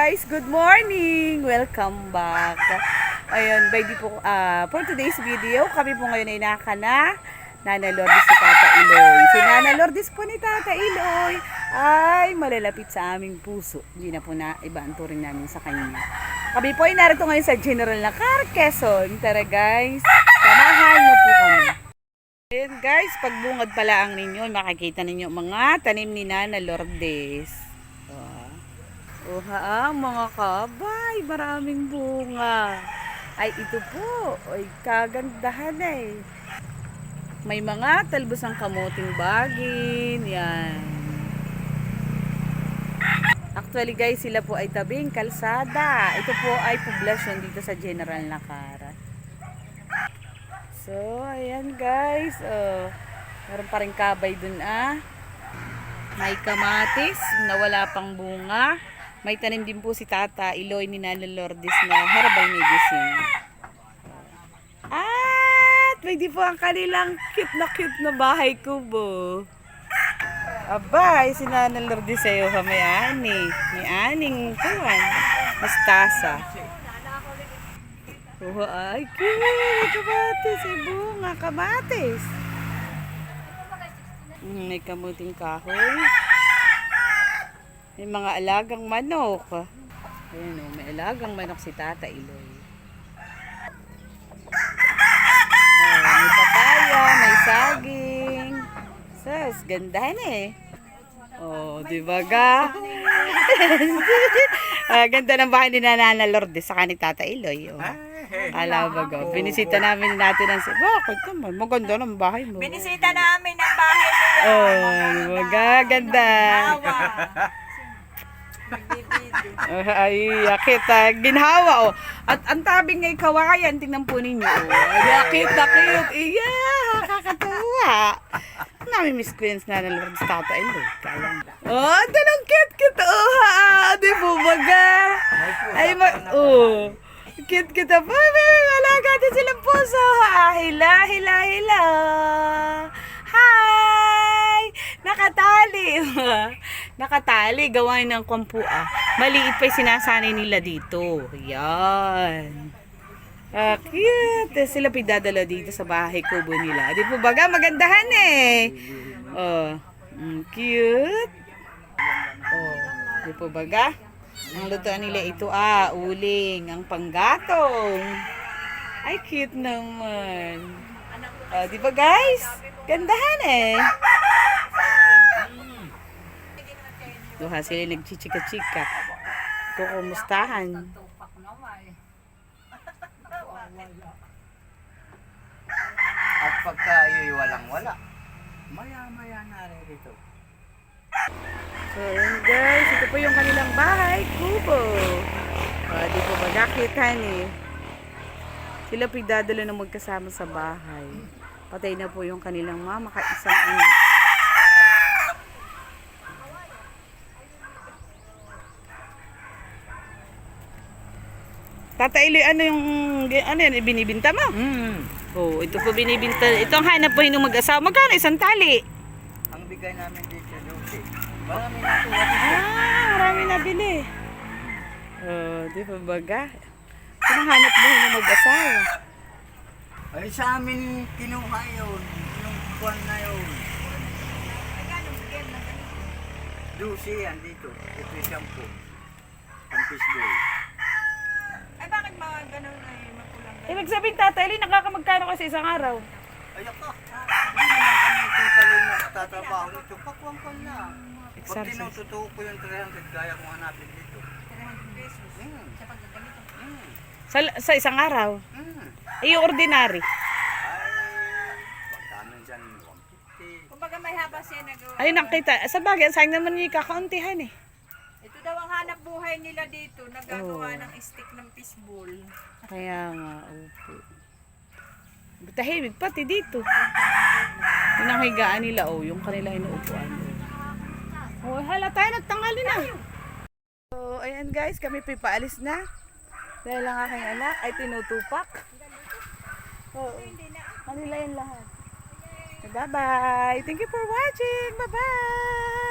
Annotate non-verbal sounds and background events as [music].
guys, good morning! Welcome back. Ayun, by the po, ah, for today's video, kami po ngayon ay naka na Nana Lourdes si Tata Iloy. Si Nana Lourdes po ni Tata Iloy ay malalapit sa aming puso. Hindi na po na iba ang turing namin sa kanya. Kami po ay narito ngayon sa General na Car, Quezon. Tara guys, samahan niyo po kami. Ayan guys, pagbungad pala ang ninyo, makikita ninyo mga tanim ni Nana Lourdes. Oha, ang mga kabay, maraming bunga. Ay, ito po, ay kagandahan eh. May mga talbos ng kamuting bagin, yan. Actually guys, sila po ay tabing kalsada. Ito po ay poblasyon dito sa General Nakara. So, ayan guys. Oh, meron pa rin kabay dun ah. May kamatis na wala pang bunga. May tanim din po si Tata Iloy ni Nana Lourdes na herbal medicine. At di po ang kanilang cute na cute na bahay kubo. Abay, si Nana Lourdes sa'yo ha, may ani. May aning kuwan. Mastasa. Oh, ay, cute! Kamatis, ay bunga, kamatis. Mm, may kamuting kahoy. May mga alagang manok. Ayan o, may alagang manok si Tata Iloy. Oh, may papaya, may saging. Sus, gandahan eh. Oh, di ba ga? [laughs] ah, ganda ng bahay ni Nana Lourdes sa ni Tata Iloy. Oh. Alam ba ga? Binisita namin natin ang si Bakit naman? Maganda ng bahay mo. Binisita namin ang bahay nila. Oh, di ba ga? Ganda. Ah, ay, yakit ah. Ginhawa, oh. At ang tabing ngay kawayan, tingnan po ninyo. Oh. Ay, Yakit na cute. Iya, kakatuwa. Nami miss ko yan na ng Lord Tata Elo. Kaya Oh, tanong cute cute. Oh, ha. Di po baga. Ay, ma... Oh. Cute cute pa. May malaga din silang puso. Ha. Hila, hila, hila. Hi! Nakatali. Nakatali. Gawain ng kwampu ah. Maliit pa sinasanay nila dito. Yan. Ah, cute. Sila pinadala dito sa bahay kubo nila. Di po baga magandahan eh. Oh, mm, cute. Oh, di po baga? Ang lutuan nila ito ah, uling, ang panggatong. Ay, cute naman. Oh, di ba guys? Gandahan eh. Duha sila nagchichika-chika. Kukumustahan. At pagka iyo'y walang-wala, maya-maya na rin ito. So, yun guys, ito po yung kanilang bahay, kubo. Uh, di po ba nakita ni? Sila po dadalo na magkasama sa bahay. Patay na po yung kanilang mama, kaisang anak. Tata Iloy, ano yung, ano yan, binibinta mo? Hmm. Oh, ito po binibinta. Ito ang hanap po yung mag-asawa. Magkano isang tali? Ang bigay namin dito, Lucy. Marami na ito. Ah, marami nabili. Oh, di ba baga? Ito ang hanap mo yung mag-asawa. Ay, sa amin kinuha yun. Yung buwan na yun. Lucy, yan dito. Ito yung shampoo. Ang fishbowl. Mga ganun ay makulang ganun? Ibig sabihin, tatay, Lee, nakakamagkano kasi isang araw? Ay, ako. Hindi naman kami titalo na tatrabaho nito. Pakwang ko na. Pag tinututuo ko yung 300, kaya kong hanapin dito. 300 pesos. Hmm. Sa paggagamit. Hmm. Sa, sa isang araw? Hmm. Eh, yung ordinary. Ay, pagka minsan 150. Kumbaga may haba siya nagawa. Ay, nakita. Sa bagay, sayang naman yung kakauntihan eh. Ito daw ang hanap buhay nila dito. Nagagawa Oh. ng stick ng fishbowl. Kaya nga, opo. Tahimik pati dito. Yun ang higaan nila, oh, yung kanila inuupuan. Oh, hala tayo, nagtangali na. So, ayan guys, kami pipaalis na. Dahil ang aking anak ay tinutupak. Oo. Kanila yan lahat. Bye-bye. Thank you for watching. Bye-bye.